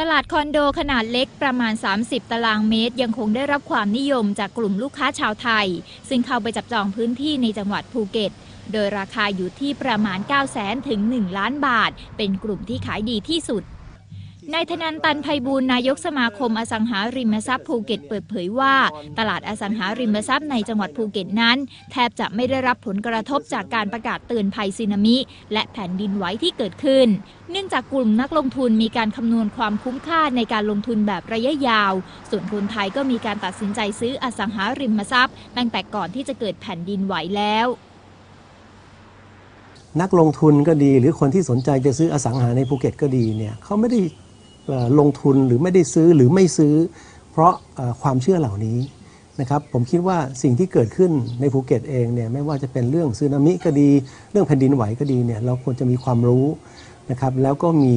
ตลาดคอนโดขนาดเล็กประมาณ 30 ตารางเมตร ยังคงได้รับความนิยมจากกลุ่มลูกค้าชาวไทย ซึ่งเข้าไปจับจองพื้นที่ในจังหวัดภูเก็ต โดยราคาอยู่ที่ประมาณ 9 0 0 0 0 0 ถึง 1 ล้านบาท เป็นกลุ่มที่ขายดีที่สุด นายธนันตันไพบูลนายกสมาคมอสังหาริมทรัพย์ภูเก็ตเปิดเผยว่า ตลาดอสังหาริมทรัพย์ในจังหวัดภูเก็ตนั้น แทบจะไม่ได้รับผลกระทบจากการประกาศเตือนภัยสึนามิ และแผ่นดินไหวที่เกิดขึ้น เนื่องจากกลุ่มนักลงทุนมีการคำนวณความคุ้มค่าในการลงทุนแบบระยะยาว ส่วนคนไทยก็มีการตัดสินใจซื้ออสังหาริมทรัพย์ ตั้งแต่ก่อนที่จะเกิดแผ่นดินไหวแล้วนักลงทุนก็ดีหรือคนที่สนใจจะซื้ออสังหาในภูเก็ตก็ดีเนี่ยเขาไม่ได้ ลงทุนหรือไม่ได้ซื้อหรือไม่ซื้อ เพราะความเชื่อเหล่านี้นะครับผมคิดว่าสิ่งที่เกิดขึ้นในภูเก็ตเองเนี่ยไม่ว่าจะเป็นเรื่องสึนามิก็ดี เรื่องแผ่นดินไหวก็ดีเนี่ยเราควรจะมีความรู้นะครับแล้วก็มี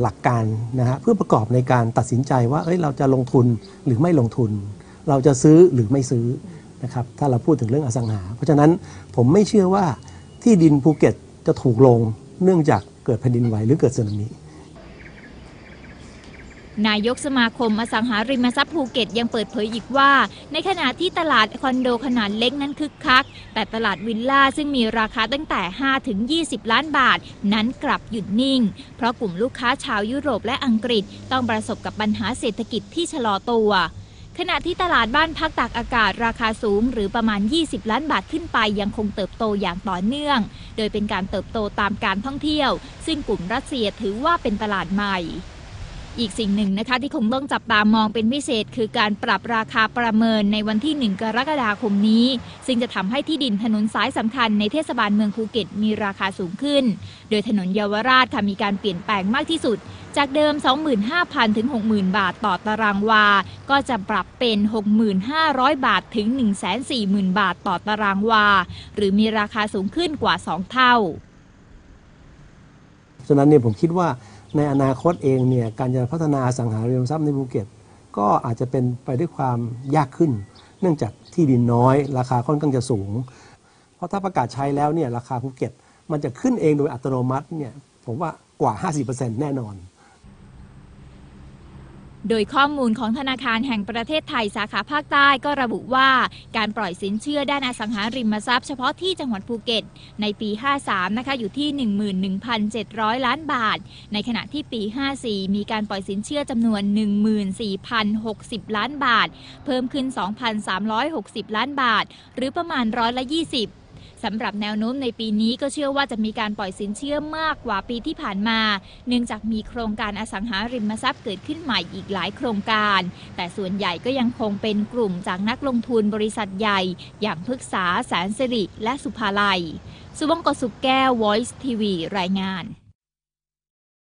หลักการนะฮะเพื่อประกอบในการตัดสินใจว่าเอ้ยเราจะลงทุนหรือไม่ลงทุน เราจะซื้อหรือไม่ซื้อนะครับถ้าเราพูดถึงเรื่องอสังหา เพราะฉะนั้นผมไม่เชื่อว่าที่ดินภูเก็ตจะถูกลงเนื่องจากเกิดแผ่นดินไหวหรือเกิดสึนามิ นายกสมาคมอสังหาริมทรัพย์ภูเก็ตยังเปิดเผยอีกว่า ในขณะที่ตลาดคอนโดขนาดเล็กนั้นคึกคัก แต่ตลาดวิลล่าซึ่งมีราคาตั้งแต่ 5 ถึง 20 ล้านบาท นั้นกลับหยุดนิ่ง เพราะกลุ่มลูกค้าชาวยุโรปและอังกฤษต้องประสบกับปัญหาเศรษฐกิจที่ชะลอตัวขณะที่ตลาดบ้านพักตากอากาศราคาสูง หรือประมาณ 20 ล้านบาทขึ้นไปยังคงเติบโตอย่างต่อเนื่อง โดยเป็นการเติบโตตามการท่องเที่ยว ซึ่งกลุ่มรัสเซียถือว่าเป็นตลาดใหม่ อีกสิ่งหนึ่งนะคะที่คงต้องจับตามองเป็นพิเศษ คือการปรับราคาประเมินในวันที่ 1 กรกฎาคมนี้ ซึ่งจะทำให้ที่ดินถนนสายสำคัญในเทศบาลเมืองภูเก็ตมีราคาสูงขึ้น โดยถนนเยาวราชค่ะมีการเปลี่ยนแปลงมากที่สุด จากเดิม 25,000 ถึง 60,000 บาทต่อตารางวา ก็จะปรับเป็น 6,500 บาทถึง 140,000 บาทต่อตารางวา หรือมีราคาสูงขึ้นกว่า 2 เท่า ฉะนั้นเนี่ยผมคิดว่าในอนาคตเองเนี่ยการจะพัฒนาสังหาริมทรัพย์ในภูเก็ต ก็อาจจะเป็นไปด้วยความยากขึ้น เนื่องจากที่ดินน้อย ราคาค่อนข้างจะสูง เพราะถ้าประกาศใช้แล้วเนี่ยราคาภูเก็ต มันจะขึ้นเองโดยอัตโนมัติเนี่ยผมว่ากว่า 50%แน่นอน โดยข้อมูลของธนาคารแห่งประเทศไทยสาขาภาคใต้ก็ระบุว่า การปล่อยสินเชื่อด้านอสังหาริมทรัพย์เฉพาะที่จังหวัดภูเก็ต ในปี 53 นะคะอยู่ที่ 11,700 ล้านบาท ในขณะที่ปี 54 มีการปล่อยสินเชื่อจำนวน 14,060 ล้านบาท เพิ่มขึ้น 2,360 ล้านบาท หรือประมาณร้อยละ 20 สำหรับแนวโน้มในปีนี้ก็เชื่อว่าจะมีการปล่อยสินเชื่อมากกว่าปีที่ผ่านมา เนื่องจากมีโครงการอสังหาริมทรัพย์เกิดขึ้นใหม่อีกหลายโครงการ แต่ส่วนใหญ่ก็ยังคงเป็นกลุ่มจากนักลงทุนบริษัทใหญ่ อย่างพฤกษาแสนสิริและสุภาลัย สุวงกสุขแก้ว Voice TV รายงาน